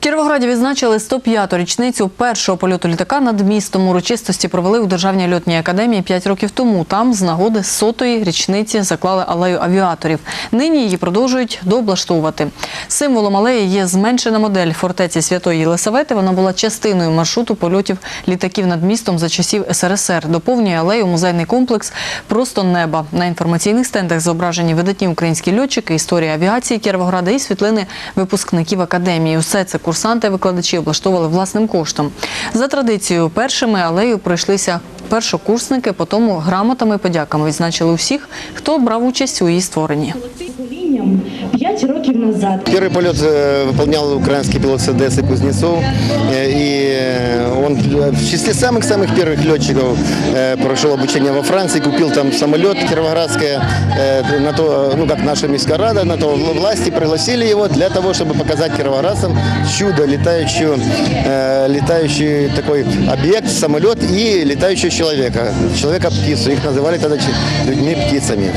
Кіровограді відзначили 105-ту річницю першого польоту літака над містом. Урочистості провели у Державній льотній академії 5 років тому. Там з нагоди сотої річниці заклали алею авіаторів. Нині її продовжують дооблаштовувати. Символом алеї є зменшена модель фортеці Святої Єлисавети. Вона була частиною маршруту польотів літаків над містом за часів СРСР. Доповнює алею музейний комплекс Просто неба. На інформаційних стендах зображені видатні українські льотчики, історія авіації Кіровограда і світлини випускників академії. Усе це курсанти, викладачі облаштовували власним коштом. За традицією, першими алею пройшлися першокурсники, потім грамотами і подяками відзначили усіх, хто брав участь у її створенні. поколінням 5 років назад. Первый полет э, выполнял украинский пилот с Одессы Кузнецов. Э, И э, он в числе самых-самых первых летчиков э, прошел обучение во Франции, купил там самолет кировоградское, э, на то, ну как наша міська рада, на то власти пригласили его для того, чтобы показать кировоградцам чудо, летающую, э, летающий такой объект, самолет и летающего человека, человека-птицу. Их называли тогда чи- людьми-птицами.